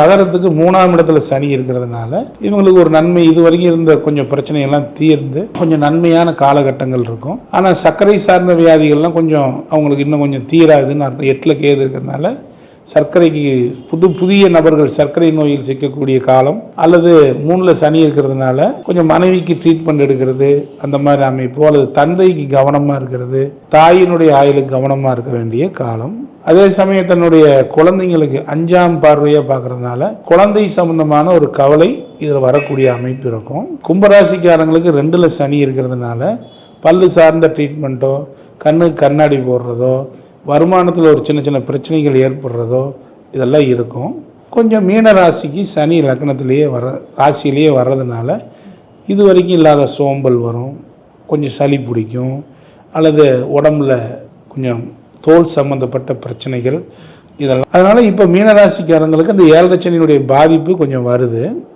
நகரத்துக்கு மூணாம் இடத்துல சனி இருக்கிறதுனால இவங்களுக்கு ஒரு நன்மை இது வரைக்கும் இருந்த கொஞ்சம் பிரச்சனையெல்லாம் தீர்ந்து கொஞ்சம் நன்மையான காலகட்டங்கள் இருக்கும். ஆனால் சர்க்கரை சார்ந்த வியாதிகள்லாம் கொஞ்சம் அவங்களுக்கு இன்னும் கொஞ்சம் தீராதுன்னு அர்த்தம். எட்டில் கேது இருக்கிறதுனால சர்க்கரைக்கு புது புதிய நபர்கள் சர்க்கரை நோயில் சிக்கக்கூடிய காலம் அல்லது மூணில் சனி இருக்கிறதுனால கொஞ்சம் மனைவிக்கு ட்ரீட்மெண்ட் எடுக்கிறது அந்த மாதிரி அமைப்போ அல்லது தந்தைக்கு கவனமாக இருக்கிறது தாயினுடைய ஆயுளுக்கு கவனமாக இருக்க வேண்டிய காலம். அதே சமயம் தன்னுடைய குழந்தைங்களுக்கு அஞ்சாம் பார்வையாக பார்க்கறதுனால குழந்தை சம்பந்தமான ஒரு கவலை இதில் வரக்கூடிய அமைப்பு இருக்கும். கும்பராசிக்காரங்களுக்கு ரெண்டில் சனி இருக்கிறதுனால பல்லு சார்ந்த ட்ரீட்மெண்ட்டோ கண்ணுக்கு கண்ணாடி போடுறதோ வருமானத்தில் ஒரு சின்ன சின்ன பிரச்சனைகள் ஏற்படுறதோ இதெல்லாம் இருக்கும். கொஞ்சம் மீன ராசிக்கு சனி லக்னத்திலேயே வர ராசியிலேயே வர்றதுனால இது வரைக்கும் இல்லாத சோம்பல் வரும். கொஞ்சம் சளி பிடிக்கும். அல்லது உடம்புல கொஞ்சம் தோல் சம்மந்தப்பட்ட பிரச்சனைகள் இதெல்லாம். அதனால் இப்போ மீனராசிக்காரங்களுக்கு அந்த ஏழரை சனியினுடைய பாதிப்பு கொஞ்சம் வருது.